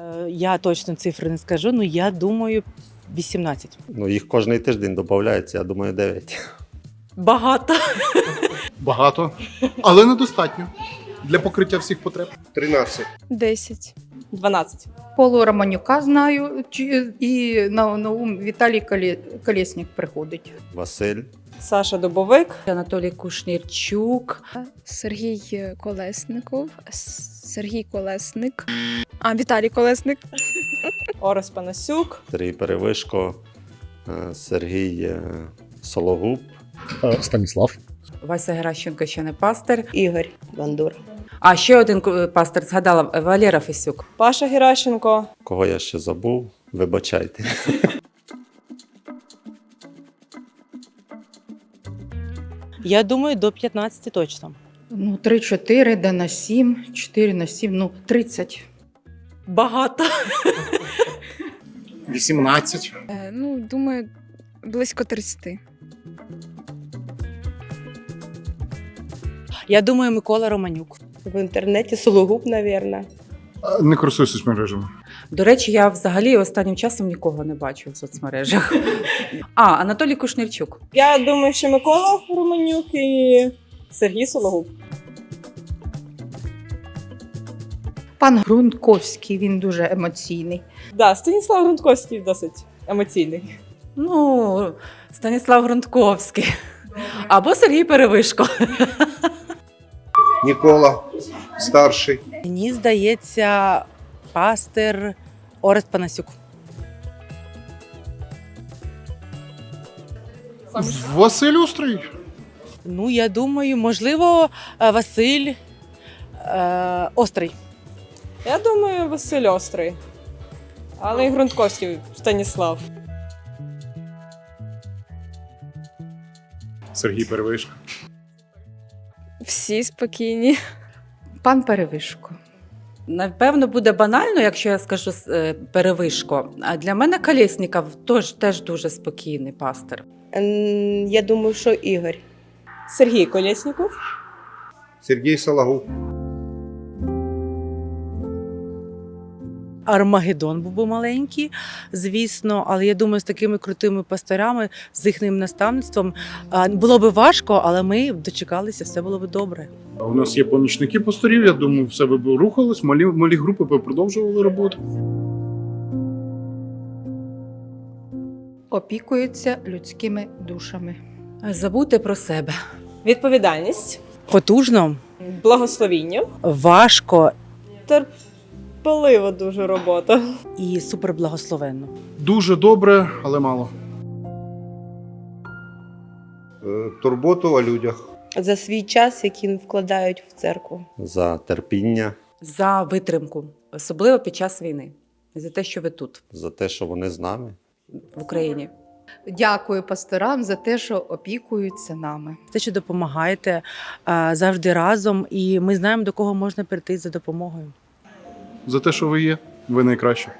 Е, Я точно цифри не скажу, але я думаю 18. Ну, їх кожний тиждень додається, я думаю, 9. Багато. Багато, але недостатньо для покриття всіх потреб. 13. 10. 12. Полу Романюка знаю, чи- і на, на ум Віталій Колє- Колєснік приходить. Василь, Саша Дубовик. Анатолій Кушнірчук, Сергій Колесников. С- Сергій Колесник. А, Віталій Колесник. Орес Панасюк. Сергій Перевишко, е, Сергій е, Сологуб, Станіслав. Вася Геращенко ще не пастир. Ігор Бандура. А ще один е, пастир згадала Валера Фесюк. Паша Геращенко. кого я ще забув, вибачайте. Я думаю, до 15 точно. Ну, 3-4, де на 7, 4 на 7, ну, 30. Багато. 18. Е, ну, думаю, близько 30. Я думаю, Микола Романюк. В інтернеті Сологуб, навірно. Не користуюся соцмережами. До речі, я взагалі останнім часом нікого не бачу в соцмережах. А, Анатолій Кушнірчук. Я думаю, що Микола Романюк і Сергій Сологуб. Пан Грунтковський, він дуже емоційний. Да, Станіслав Грунтковський досить емоційний. Ну, Станіслав Грунтковський. Або Сергій Перевишко. Нікола. Старший. Мені здається, пастир Орест Панасюк. Василь Острий. Ну, я думаю, можливо, е, Василь е, Острий. Я думаю, Василь Острий. Але і Грунтковський Станіслав. Сергій Перевишко. Всі спокійні. Пан Перевишко. Напевно, буде банально, якщо я скажу е, Перевишко. А для мене Колєсніков теж, теж дуже спокійний пастир. Ем, Я думаю, що Ігор. Сергій Колєсніков. Сергій Сологуб. Армагеддон був би маленький, звісно, але я думаю, з такими крутими пасторами, з їхнім наставництвом було би важко, але ми дочекалися, все було б добре. У нас є помічники пасторів, я думаю, все би рухалось, малі, малі групи би продовжували роботу. Опікується людськими душами. Забудьте про себе. Відповідальність. Потужно, Благословіння. важко Терпелива дуже робота. і суперблагословенно. Дуже добре, але мало. Е, Турботу о людях. За свій час, який вкладають в церкву. за терпіння, За витримку, особливо під час війни. За те, що ви тут, за те, що вони з нами. в Україні. Дякую пасторам за те, що опікуються нами. Те, що допомагаєте завжди разом, і ми знаємо, до кого можна прийти за допомогою. За те, що ви є, ви найкраще.